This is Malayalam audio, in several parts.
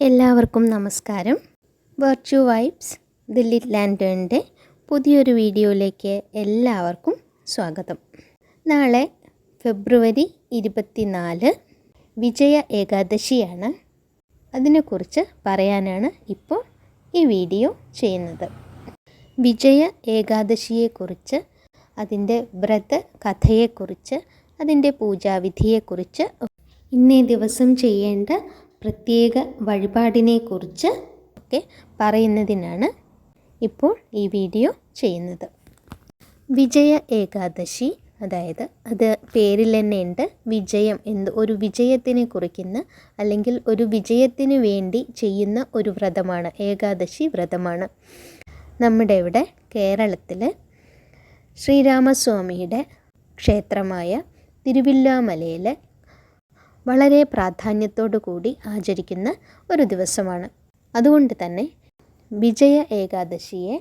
എല്ലാവർക്കും നമസ്കാരം. വെർച്യു വൈബ്സ് ദില്ലി ലാൻഡേണിന്റെ പുതിയൊരു വീഡിയോയിലേക്ക് എല്ലാവർക്കും സ്വാഗതം. നാളെ ഫെബ്രുവരി ഇരുപത്തിനാല് വിജയ ഏകാദശിയാണ്. അതിനെക്കുറിച്ച് പറയാനാണ് ഇപ്പോൾ ഈ വീഡിയോ ചെയ്യുന്നത്. വിജയ ഏകാദശിയെക്കുറിച്ച് അതിന്റെ വ്രത കഥയെക്കുറിച്ച് അതിന്റെ പൂജാവിധിയെക്കുറിച്ച് ഇന്നേ ദിവസം ചെയ്യേണ്ട പ്രത്യേക വഴിപാടിനെക്കുറിച്ച് ഒക്കെ പറയുന്നതിനാണ് ഇപ്പോൾ ഈ വീഡിയോ ചെയ്യുന്നത്. വിജയ ഏകാദശി അതായത് അത് പേരിൽ തന്നെ ഉണ്ട് വിജയം എന്ത് ഒരു വിജയത്തിനെ കുറിക്കുന്ന അല്ലെങ്കിൽ ഒരു വിജയത്തിന് വേണ്ടി ചെയ്യുന്ന ഒരു വ്രതമാണ് ഏകാദശി വ്രതമാണ്. നമ്മുടെ ഇവിടെ കേരളത്തിൽ ശ്രീരാമസ്വാമിയുടെ ക്ഷേത്രമായ തിരുവില്ലാമലയിൽ വളരെ പ്രാധാന്യത്തോടു കൂടി ആചരിക്കുന്ന ഒരു ദിവസമാണ്. അതുകൊണ്ട് തന്നെ വിജയ ഏകാദശിയെ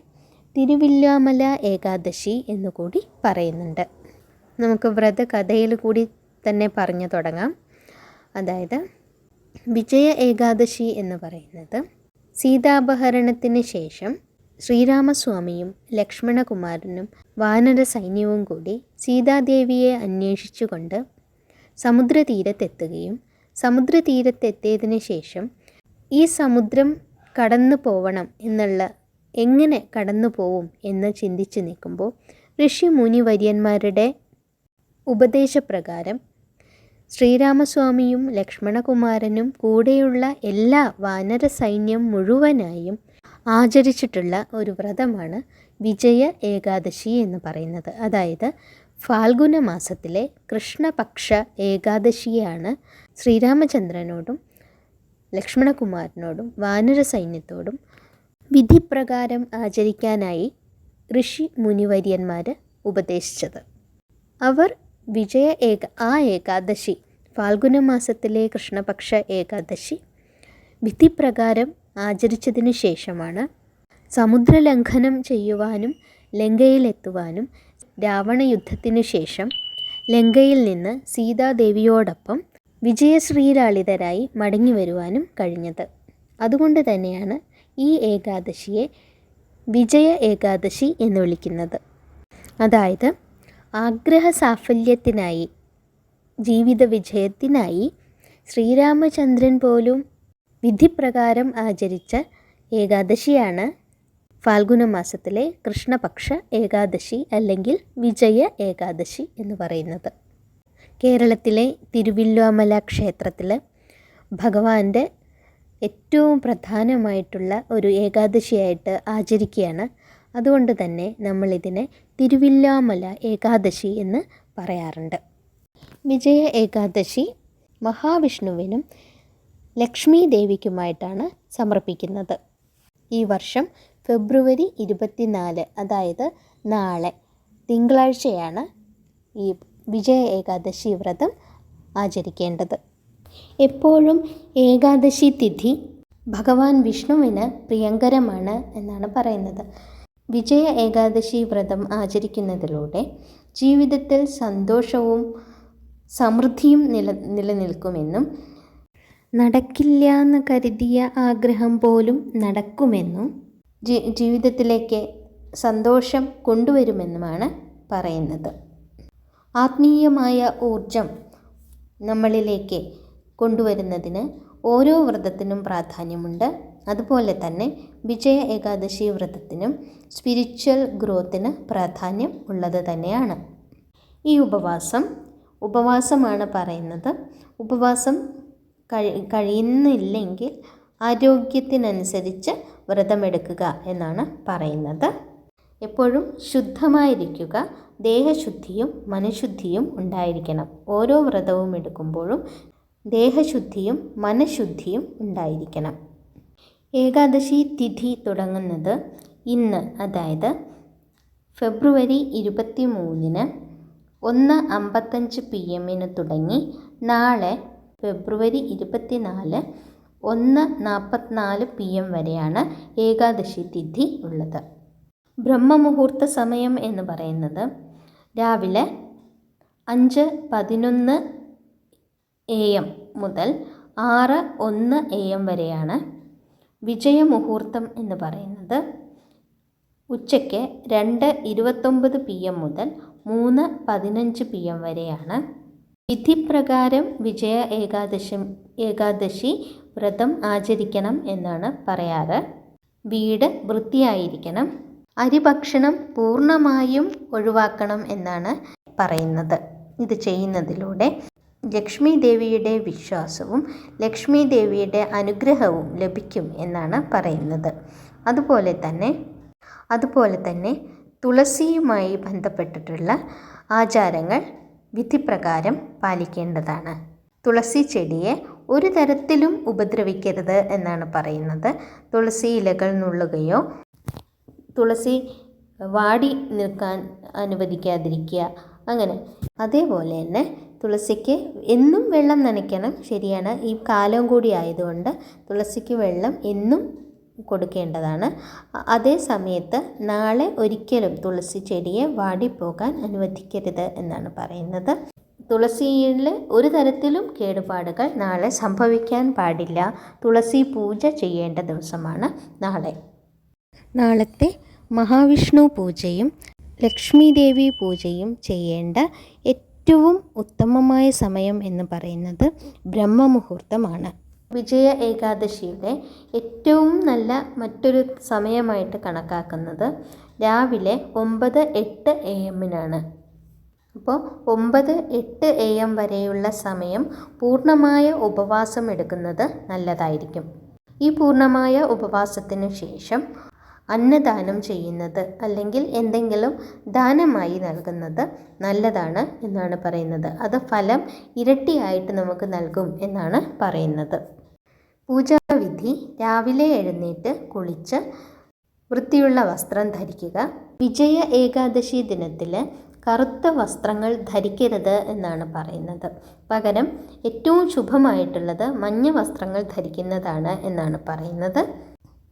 തിരുവില്ലാമല ഏകാദശി എന്നുകൂടി പറയുന്നുണ്ട്. നമുക്ക് വ്രതകഥയിൽ കൂടി തന്നെ പറഞ്ഞു തുടങ്ങാം. അതായത് വിജയ ഏകാദശി എന്ന് പറയുന്നത് സീതാപഹരണത്തിന് ശേഷം ശ്രീരാമസ്വാമിയും ലക്ഷ്മണകുമാരനും വാനര സൈന്യവും കൂടി സീതാദേവിയെ അന്വേഷിച്ചുകൊണ്ട് സമുദ്രതീരത്തെത്തുകയും സമുദ്രതീരത്തെത്തിയതിന് ശേഷം ഈ സമുദ്രം കടന്നു പോവണം എന്നുള്ള എങ്ങനെ കടന്നു പോവും എന്ന് ചിന്തിച്ചു നിൽക്കുമ്പോൾ ഋഷി മുനിവര്യന്മാരുടെ ഉപദേശപ്രകാരം ശ്രീരാമസ്വാമിയും ലക്ഷ്മണകുമാരനും കൂടെയുള്ള എല്ലാ വാനര സൈന്യം മുഴുവനായും ആചരിച്ചിട്ടുള്ള ഒരു വ്രതമാണ് വിജയ ഏകാദശി എന്ന് പറയുന്നത്. അതായത് ഫാൽഗുന മാസത്തിലെ കൃഷ്ണപക്ഷ ഏകാദശിയാണ് ശ്രീരാമചന്ദ്രനോടും ലക്ഷ്മണകുമാരനോടും വാനര സൈന്യത്തോടും വിധിപ്രകാരം ആചരിക്കാനായി ഋഷി മുനിവര്യന്മാർ ഉപദേശിച്ചത്. അവർ വിജയ ഏക ആ ഏകാദശി ഫാൽഗുന മാസത്തിലെ കൃഷ്ണപക്ഷ ഏകാദശി വിധിപ്രകാരം ആചരിച്ചതിന് ശേഷമാണ് സമുദ്രലംഘനം ചെയ്യുവാനും ലങ്കയിലെത്തുവാനും രാവണയുദ്ധത്തിനു ശേഷം ലങ്കയിൽ നിന്ന് സീതാദേവിയോടൊപ്പം വിജയശ്രീലാളിതരായി മടങ്ങി വരുവാനും കഴിഞ്ഞത്. അതുകൊണ്ട് തന്നെയാണ് ഈ ഏകാദശിയെ വിജയ ഏകാദശി എന്ന് വിളിക്കുന്നത്. അതായത് ആഗ്രഹ സാഫല്യത്തിനായി ജീവിത വിജയത്തിനായി ശ്രീരാമചന്ദ്രൻ പോലും വിധിപ്രകാരം ആചരിച്ച ഏകാദശിയാണ് ഫാൽഗുന മാസത്തിലെ കൃഷ്ണപക്ഷ ഏകാദശി അല്ലെങ്കിൽ വിജയ ഏകാദശി എന്ന് പറയുന്നത്. കേരളത്തിലെ തിരുവില്ലോമല ക്ഷേത്രത്തിൽ ഭഗവാന്റെ ഏറ്റവും പ്രധാനമായിട്ടുള്ള ഒരു ഏകാദശിയായിട്ട് ആചരിക്കുകയാണ്. അതുകൊണ്ട് തന്നെ നമ്മളിതിനെ തിരുവില്ലാമല ഏകാദശി എന്ന് പറയാറുണ്ട്. വിജയ ഏകാദശി മഹാവിഷ്ണുവിനും ലക്ഷ്മി ദേവിക്കുമായിട്ടാണ് സമർപ്പിക്കുന്നത്. ഈ വർഷം ഫെബ്രുവരി ഇരുപത്തിനാല് അതായത് നാളെ. തിങ്കളാഴ്ചയാണ് ഈ വിജയ ഏകാദശി വ്രതം ആചരിക്കേണ്ടത്. എപ്പോഴും ഏകാദശി തിഥി ഭഗവാൻ വിഷ്ണുവിന് പ്രിയങ്കരമാണ് എന്നാണ് പറയുന്നത്. വിജയ ഏകാദശി വ്രതം ആചരിക്കുന്നതിലൂടെ ജീവിതത്തിൽ സന്തോഷവും സമൃദ്ധിയും നില നിലനിൽക്കുമെന്നും നടക്കില്ല എന്ന് കരുതിയ ആഗ്രഹം പോലും നടക്കുമെന്നും ജീവിതത്തിലേക്ക് സന്തോഷം കൊണ്ടുവരുമെന്നുമാണ് പറയുന്നത്. ആത്മീയമായ ഊർജം നമ്മളിലേക്ക് കൊണ്ടുവരുന്നതിന് ഓരോ വ്രതത്തിനും പ്രാധാന്യമുണ്ട്. അതുപോലെ തന്നെ വിജയ ഏകാദശി വ്രതത്തിനും സ്പിരിച്വൽ ഗ്രോത്തിന് പ്രാധാന്യം ഉള്ളത് തന്നെയാണ്. ഈ ഉപവാസം ഉപവാസമാണ് പറയുന്നത്. ഉപവാസം കഴി കഴിയുന്നില്ലെങ്കിൽ ആരോഗ്യത്തിനനുസരിച്ച് വ്രതമെടുക്കുക എന്നാണ് പറയുന്നത്. എപ്പോഴും ശുദ്ധമായിരിക്കുക. ദേഹശുദ്ധിയും മനഃശുദ്ധിയും ഉണ്ടായിരിക്കണം. ഓരോ വ്രതവും എടുക്കുമ്പോഴും ദേഹശുദ്ധിയും മനഃശുദ്ധിയും ഉണ്ടായിരിക്കണം. ഏകാദശി തിഥി തുടങ്ങുന്നത് ഇന്ന് അതായത് ഫെബ്രുവരി ഇരുപത്തി മൂന്നിന് ഒന്ന് അമ്പത്തഞ്ച് പി എമ്മിന് തുടങ്ങി നാളെ ഫെബ്രുവരി ഇരുപത്തിനാല് ഒന്ന് നാൽപ്പത്തിനാല് പി എം വരെയാണ് ഏകാദശി തിഥി ഉള്ളത്. ബ്രഹ്മമുഹൂർത്ത സമയം എന്ന് പറയുന്നത് രാവിലെ അഞ്ച് പതിനൊന്ന് എ എം മുതൽ ആറ് ഒന്ന് എ എം വരെയാണ് വിജയമുഹൂർത്തം എന്ന് പറയുന്നത്. ഉച്ചയ്ക്ക് രണ്ട് ഇരുപത്തൊമ്പത് പി എം മുതൽ മൂന്ന് പതിനഞ്ച് പി എം വരെയാണ് വിധിപ്രകാരം വിജയ ഏകാദശി ഏകാദശി വ്രതം ആചരിക്കണം എന്നാണ് പറയാറ്. വീട് വൃത്തിയായിരിക്കണം. അരിഭക്ഷണം പൂർണമായും ഒഴിവാക്കണം എന്നാണ് പറയുന്നത്. ഇത് ചെയ്യുന്നതിലൂടെ ലക്ഷ്മി ദേവിയുടെ വിശ്വാസവും ലക്ഷ്മി ദേവിയുടെ അനുഗ്രഹവും ലഭിക്കും എന്നാണ് പറയുന്നത്. അതുപോലെ തന്നെ അതുപോലെ തന്നെ തുളസിയുമായി ബന്ധപ്പെട്ടിട്ടുള്ള ആചാരങ്ങൾ വിധിപ്രകാരം പാലിക്കേണ്ടതാണ്. തുളസി ചെടിയെ ഒരു തരത്തിലും ഉപദ്രവിക്കരുത് എന്നാണ് പറയുന്നത്. തുളസി ഇലകൾ നുള്ളുകയോ തുളസി വാടി നിൽക്കാൻ അനുവദിക്കാതിരിക്കുക. അങ്ങനെ അതേപോലെ തന്നെ തുളസിക്ക് എന്നും വെള്ളം നനയ്ക്കണം. ശരിയാണ്. ഈ കാലം കൂടി ആയതുകൊണ്ട് തുളസിക്ക് വെള്ളം എന്നും കൊടുക്കേണ്ടതാണ്. അതേ സമയത്ത് നാളെ ഒരിക്കലും തുളസി ചെടിയെ വാടിപ്പോകാൻ അനുവദിക്കരുത് എന്നാണ് പറയുന്നത്. തുളസിയിൽ ഒരു തരത്തിലും കേടുപാടുകൾ നാളെ സംഭവിക്കാൻ പാടില്ല. തുളസി പൂജ ചെയ്യേണ്ട ദിവസമാണ് നാളെ. നാളത്തെ മഹാവിഷ്ണു പൂജയും ലക്ഷ്മി ദേവി പൂജയും ചെയ്യേണ്ട ഏറ്റവും ഉത്തമമായ സമയം എന്ന് പറയുന്നത് ബ്രഹ്മമുഹൂർത്തമാണ്. വിജയ ഏകാദശിയുടെ ഏറ്റവും നല്ല മറ്റൊരു സമയമായിട്ട് കണക്കാക്കുന്നത് രാവിലെ ഒമ്പത് എട്ട് എ എമ്മിനാണ് അപ്പോൾ ഒമ്പത് എട്ട് എ എം വരെയുള്ള സമയം പൂർണമായ ഉപവാസം എടുക്കുന്നത് നല്ലതായിരിക്കും. ഈ പൂർണമായ ഉപവാസത്തിന് ശേഷം അന്നദാനം ചെയ്യുന്നത് അല്ലെങ്കിൽ എന്തെങ്കിലും ദാനമായി നൽകുന്നത് നല്ലതാണ് എന്നാണ് പറയുന്നത്. അത് ഫലം ഇരട്ടിയായിട്ട് നമുക്ക് നൽകും എന്നാണ് പറയുന്നത്. പൂജാവിധി രാവിലെ എഴുന്നേറ്റ് കുളിച്ച് വൃത്തിയുള്ള വസ്ത്രം ധരിക്കുക. വിജയ ഏകാദശി ദിനത്തിൽ കറുത്ത വസ്ത്രങ്ങൾ ധരിക്കരുത് എന്നാണ് പറയുന്നത്. പകരം ഏറ്റവും ശുഭമായിട്ടുള്ളത് മഞ്ഞ വസ്ത്രങ്ങൾ ധരിക്കുന്നതാണ് എന്നാണ് പറയുന്നത്.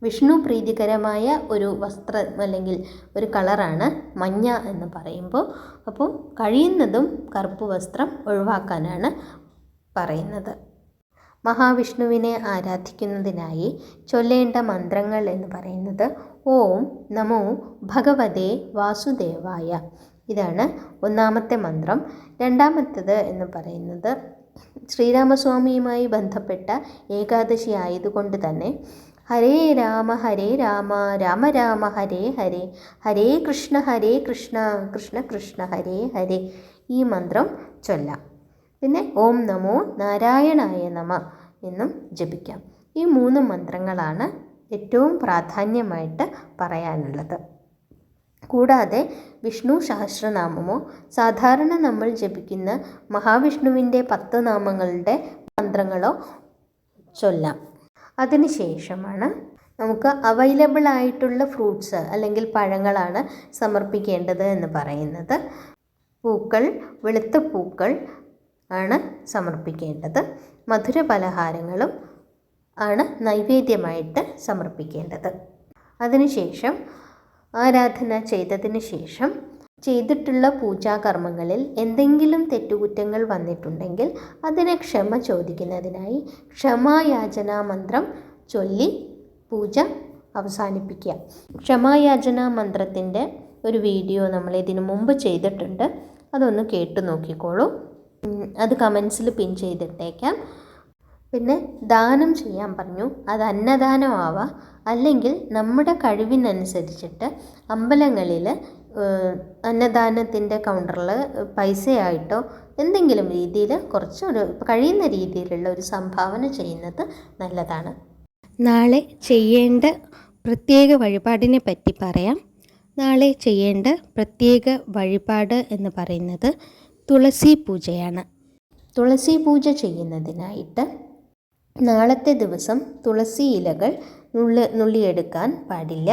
വിഷ്ണു പ്രീതികരമായ ഒരു വസ്ത്രം അല്ലെങ്കിൽ ഒരു കളറാണ് മഞ്ഞ എന്ന് പറയുമ്പോൾ അപ്പോൾ കഴിയുന്നതും കറുപ്പ് വസ്ത്രം ഒഴിവാക്കാനാണ് പറയുന്നത്. മഹാവിഷ്ണുവിനെ ആരാധിക്കുന്നതിനായി ചൊല്ലേണ്ട മന്ത്രങ്ങൾ എന്ന് പറയുന്നത് ഓം നമോ ഭഗവതേ വാസുദേവായ. ഇതാണ് ഒന്നാമത്തെ മന്ത്രം. രണ്ടാമത്തേത് എന്ന് പറയുന്നത് ശ്രീരാമസ്വാമിയുമായി ബന്ധപ്പെട്ട ഏകാദശി ആയതുകൊണ്ട് തന്നെ ഹരേ രാമ ഹരേ രാമ രാമ രാമ ഹരേ ഹരേ ഹരേ കൃഷ്ണ ഹരേ കൃഷ്ണ കൃഷ്ണ കൃഷ്ണ ഹരേ ഹരേ ഈ മന്ത്രം ചൊല്ലാം. പിന്നെ ഓം നമോ നാരായണായ നമ എന്നും ജപിക്കാം. ഈ മൂന്ന് മന്ത്രങ്ങളാണ് ഏറ്റവും പ്രാധാന്യമായിട്ട് പറയാനുള്ളത്. കൂടാതെ വിഷ്ണു സഹസ്രനാമമോ സാധാരണ നമ്മൾ ജപിക്കുന്ന മഹാവിഷ്ണുവിന്റെ പത്ത് നാമങ്ങളുടെ മന്ത്രങ്ങളോ ചൊല്ലാം. അതിനുശേഷമാണ് നമുക്ക് അവൈലബിൾ ആയിട്ടുള്ള ഫ്രൂട്ട്സ് അല്ലെങ്കിൽ പഴങ്ങളാണ് സമർപ്പിക്കേണ്ടത് എന്ന് പറയുന്നത്. പൂക്കൾ വെളുത്ത പൂക്കൾ ആണ് സമർപ്പിക്കേണ്ടത്. മധുര പലഹാരങ്ങളും ആണ് നൈവേദ്യമായിട്ട് സമർപ്പിക്കേണ്ടത്. അതിനുശേഷം ആരാധന ചെയ്തതിന് ശേഷം ചെയ്തിട്ടുള്ള പൂജാകർമ്മങ്ങളിൽ എന്തെങ്കിലും തെറ്റുകുറ്റങ്ങൾ വന്നിട്ടുണ്ടെങ്കിൽ അതിനെ ക്ഷമ ചോദിക്കുന്നതിനായി ക്ഷമായാചനാ മന്ത്രം ചൊല്ലി പൂജ അവസാനിപ്പിക്കുക. ക്ഷമായാചനാ മന്ത്രത്തിന്റെ ഒരു വീഡിയോ നമ്മൾ ഇതിനു മുമ്പ് ചെയ്തിട്ടുണ്ട്. അതൊന്ന് കേട്ടു നോക്കിക്കോളൂ. അത് കമൻസിൽ പിൻ ചെയ്തിട്ടേക്കാം. പിന്നെ ദാനം ചെയ്യാൻ പറഞ്ഞു. അത് അന്നദാനമാവാം. അല്ലെങ്കിൽ നമ്മുടെ കഴിവിനനുസരിച്ചിട്ട് അമ്പലങ്ങളിൽ അന്നദാനത്തിന്റെ കൗണ്ടറിൽ പൈസയായിട്ടോ എന്തെങ്കിലും രീതിയിൽ കുറച്ച് ഒരു കഴിയുന്ന രീതിയിലുള്ള ഒരു സംഭാവന ചെയ്യുന്നത് നല്ലതാണ്. നാളെ ചെയ്യേണ്ട പ്രത്യേക വഴിപാടിനെ പറ്റി പറയാം. നാളെ ചെയ്യേണ്ട പ്രത്യേക വഴിപാട് എന്ന് പറയുന്നത് തുളസി പൂജയാണ് തുളസി പൂജ ചെയ്യുന്നതിനായിട്ട് നാളത്തെ ദിവസം തുളസി ഇലകൾ നുള്ളി നുള്ളിയെടുക്കാൻ പാടില്ല.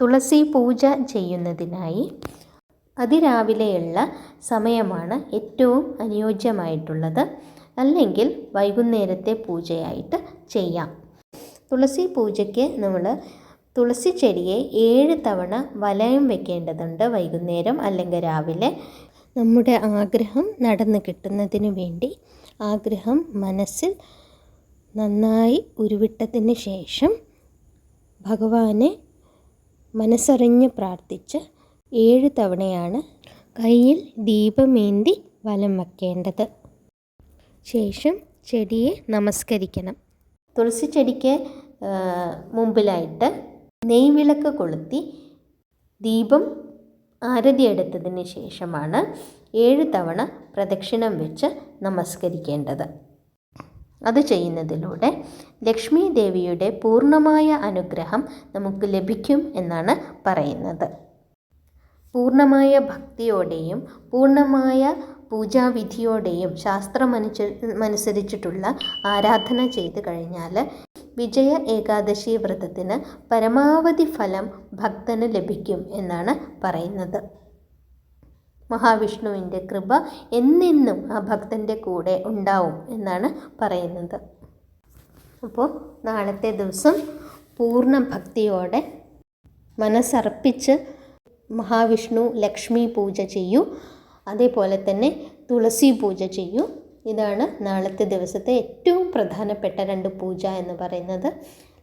തുളസി പൂജ ചെയ്യുന്നതിനായി അതിരാവിലെയുള്ള സമയമാണ് ഏറ്റവും അനുയോജ്യമായിട്ടുള്ളത്. അല്ലെങ്കിൽ വൈകുന്നേരത്തെ പൂജയായിട്ട് ചെയ്യാം. തുളസി പൂജയ്ക്ക് നമ്മൾ തുളസി ചെടിയെ ഏഴ് തവണ വലയം വെക്കേണ്ടതുണ്ട് വൈകുന്നേരം അല്ലെങ്കിൽ രാവിലെ. നമ്മുടെ ആഗ്രഹം നടന്നു കിട്ടുന്നതിന് വേണ്ടി ആഗ്രഹം മനസ്സിൽ നന്നായി ഉരുവിട്ടതിന് ശേഷം ഭഗവാനെ മനസ്സറിഞ്ഞ് പ്രാർത്ഥിച്ച് ഏഴ് തവണയാണ് കയ്യിൽ ദീപമേന്തി വലം വയ്ക്കേണ്ടത് ശേഷം ചെടിയെ നമസ്കരിക്കണം. തുളസി ചെടിക്ക് മുമ്പിലായിട്ട് നെയ്വിളക്ക് കൊളുത്തി ദീപം ആരതി എടുത്തതിന് ശേഷമാണ് ഏഴ് തവണ പ്രദക്ഷിണം വെച്ച് നമസ്കരിക്കേണ്ടത്. അത് ചെയ്യുന്നതിലൂടെ ലക്ഷ്മി ദേവിയുടെ പൂർണമായ അനുഗ്രഹം നമുക്ക് ലഭിക്കും എന്നാണ് പറയുന്നത്. പൂർണമായ ഭക്തിയോടെയും പൂർണമായ പൂജാവിധിയോടെയും ശാസ്ത്രമനുസരിച്ചിട്ടുള്ള ആരാധന ചെയ്തു കഴിഞ്ഞാൽ വിജയ ഏകാദശി വ്രതത്തിന് പരമാവധി ഫലം ഭക്തന് ലഭിക്കും എന്നാണ് പറയുന്നത്. മഹാവിഷ്ണുവിന്റെ കൃപ എന്നെന്നും ആ ഭക്തന്റെ കൂടെ ഉണ്ടാവും എന്നാണ് പറയുന്നത്. അപ്പോൾ നാളത്തെ ദിവസം പൂർണ ഭക്തിയോടെ മനസ്സർപ്പിച്ച് മഹാവിഷ്ണു ലക്ഷ്മി പൂജ ചെയ്യൂ. അതേപോലെ തന്നെ തുളസി പൂജ ചെയ്യൂ. ഇതാണ് നാളത്തെ ദിവസത്തെ ഏറ്റവും പ്രധാനപ്പെട്ട രണ്ട് പൂജ എന്ന് പറയുന്നത്.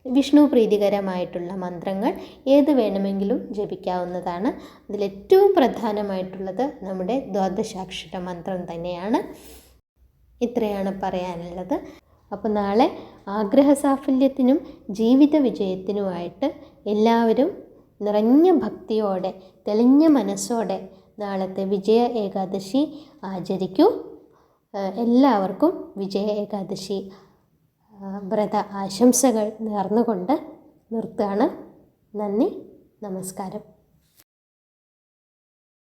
വിഷ്ണു പ്രീതികരമായിട്ടുള്ള മന്ത്രങ്ങൾ ഏത് വേണമെങ്കിലും ജപിക്കാവുന്നതാണ്. അതിലേറ്റവും പ്രധാനമായിട്ടുള്ളത് നമ്മുടെ ദ്വാദശാക്ഷര മന്ത്രം തന്നെയാണ്. ഇത്രയാണ് പറയാനുള്ളത്. അപ്പോൾ നാളെ ആഗ്രഹ സാഫല്യത്തിനും ജീവിത വിജയത്തിനുമായിട്ട് എല്ലാവരും നിറഞ്ഞ ഭക്തിയോടെ തെളിഞ്ഞ മനസ്സോടെ നാളത്തെ വിജയ ഏകാദശി ആചരിക്കൂ. എല്ലാവർക്കും വിജയ ഏകാദശി വ്രത ആശംസകൾ നേർന്നുകൊണ്ട് നിർത്തുകയാണ്. നന്ദി നമസ്കാരം.